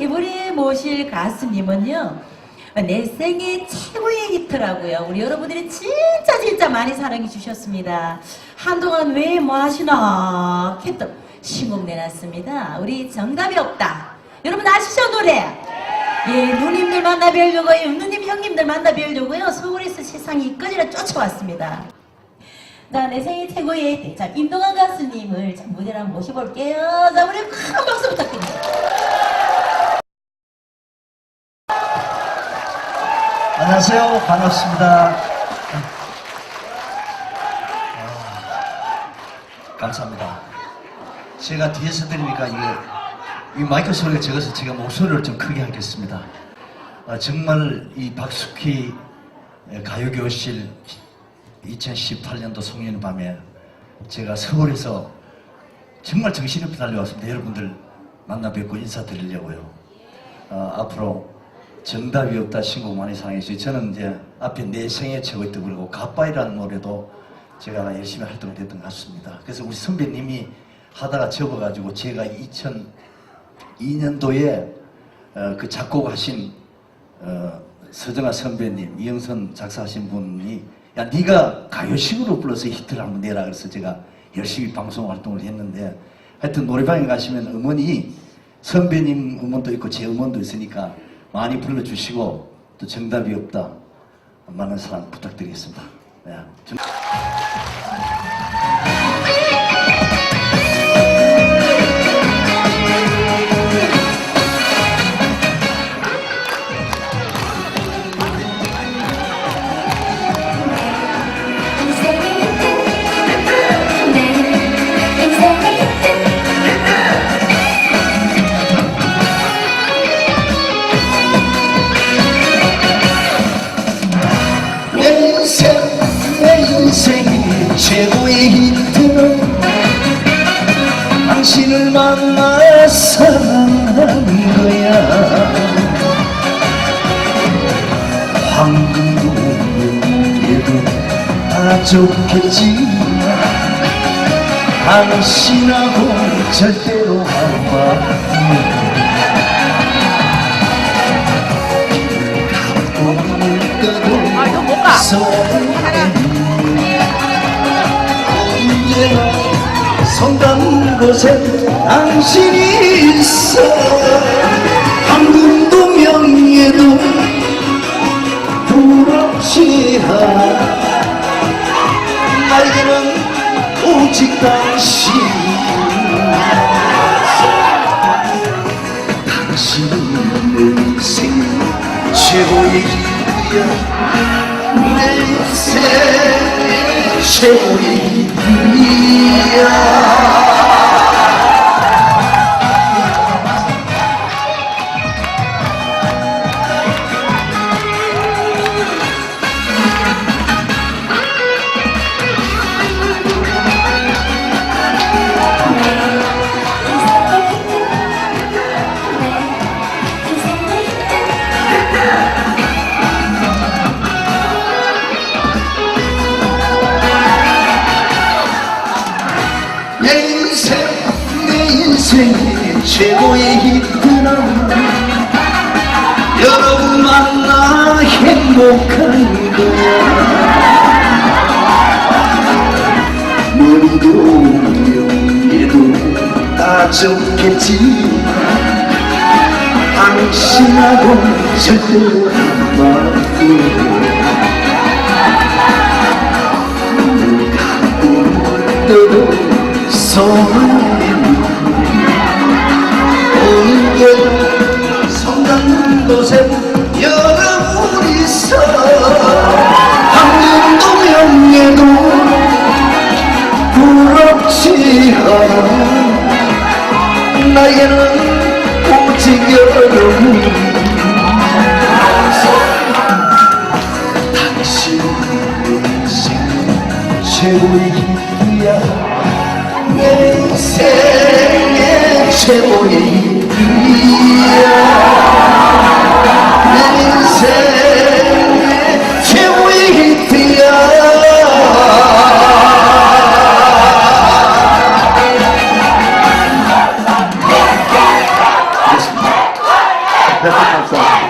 이번에 모실 가수님은요. 내 생애 최고의 히트라고요. 우리 여러분들이 진짜 진짜 많이 사랑해 주셨습니다. 한동안 왜 뭐 하시나 했던 신곡 내놨습니다. 우리 정답이 없다. 여러분 아시죠 노래? 예, 누님들 만나 뵈려고 요. 누님 형님들 만나 뵈려고요. 서울에서 세상이 이까지나 쫓아왔습니다. 자, 내 생애 최고의 대장 임동환 가수님을 참 무대로 한번 모셔볼게요. 자, 우리 큰 박수 부탁드립니다. 안녕하세요. 반갑습니다. 아, 감사합니다. 제가 뒤에서 들으니까 이게 이 마이크 소리가 적어서 제가 목소리를 좀 크게 하겠습니다. 아, 정말 이 박숙희 가요교실 2018년도 송년 밤에 제가 서울에서 정말 정신없이 달려왔습니다. 여러분들 만나 뵙고 인사드리려고요. 어, 앞으로 정답이 없다 신곡 많이 사랑해주세요. 저는 이제 앞에 내 생애 최고의 뜨불고 가빠이라는 노래도 제가 열심히 활동을 했던 것 같습니다. 그래서 우리 선배님이 하다가 접어가지고 제가 2002년도에 어, 그 작곡하신 어, 서정아 선배님, 이영선 작사하신 분이 야 네가 가요식으로 불러서 히트를 한번 내라 그래서 제가 열심히 방송 활동을 했는데 하여튼 노래방에 가시면 음원이 선배님 음원도 있고 제 음원도 있으니까 많이 불러주시고 또 정답이 없다 많은 사랑 부탁드리겠습니다. 네. 인생 내 인생의 최고의 히트는 당신을 만나 사랑한 거야. 황금도에도 다 좋겠지만 당신하고 절대로 한바 꿈 당신이 있어. 황금도 명예도 않아 나에게는 오직 당신. 당신은 내 인생 최고의 길이야 최고의 길이야 인생의 최고의 히트는 여러분 만나 행복한 거야 머리도 다 좋겠지. 당신하고 절대로 안 바꾸고 떠도 손을 곳에 여러분 있어. 황금도 명예도 부럽지 않아 나에게는 오직 여러분 당신 인생 최고의 히트야. 내 인생의 최고의 히트야 감사합니